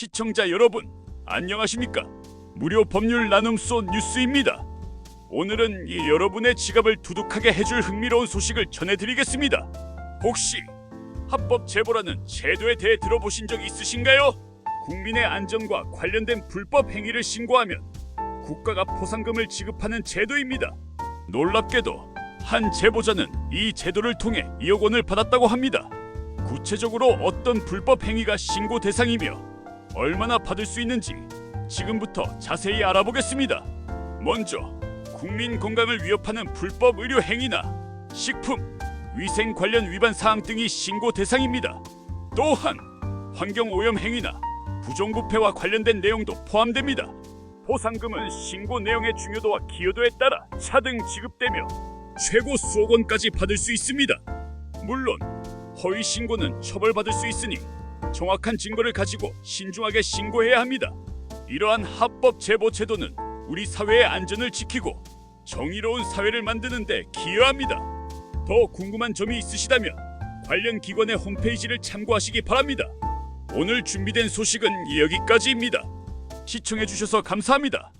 시청자 여러분, 안녕하십니까? 무료 법률 나눔소 뉴스입니다. 오늘은 이 여러분의 지갑을 두둑하게 해줄 흥미로운 소식을 전해드리겠습니다. 혹시 합법 제보라는 제도에 대해 들어보신 적 있으신가요? 국민의 안전과 관련된 불법 행위를 신고하면 국가가 포상금을 지급하는 제도입니다. 놀랍게도 한 제보자는 이 제도를 통해 2억 원을 받았다고 합니다. 구체적으로 어떤 불법 행위가 신고 대상이며 얼마나 받을 수 있는지 지금부터 자세히 알아보겠습니다. 먼저 국민 건강을 위협하는 불법 의료 행위나 식품, 위생 관련 위반 사항 등이 신고 대상입니다. 또한 환경 오염 행위나 부정부패와 관련된 내용도 포함됩니다. 보상금은 신고 내용의 중요도와 기여도에 따라 차등 지급되며 최고 수억 원까지 받을 수 있습니다. 물론 허위 신고는 처벌받을 수 있으니 정확한 증거를 가지고 신중하게 신고해야 합니다. 이러한 합법 제보 제도는 우리 사회의 안전을 지키고 정의로운 사회를 만드는 데 기여합니다. 더 궁금한 점이 있으시다면 관련 기관의 홈페이지를 참고하시기 바랍니다. 오늘 준비된 소식은 여기까지입니다. 시청해 주셔서 감사합니다.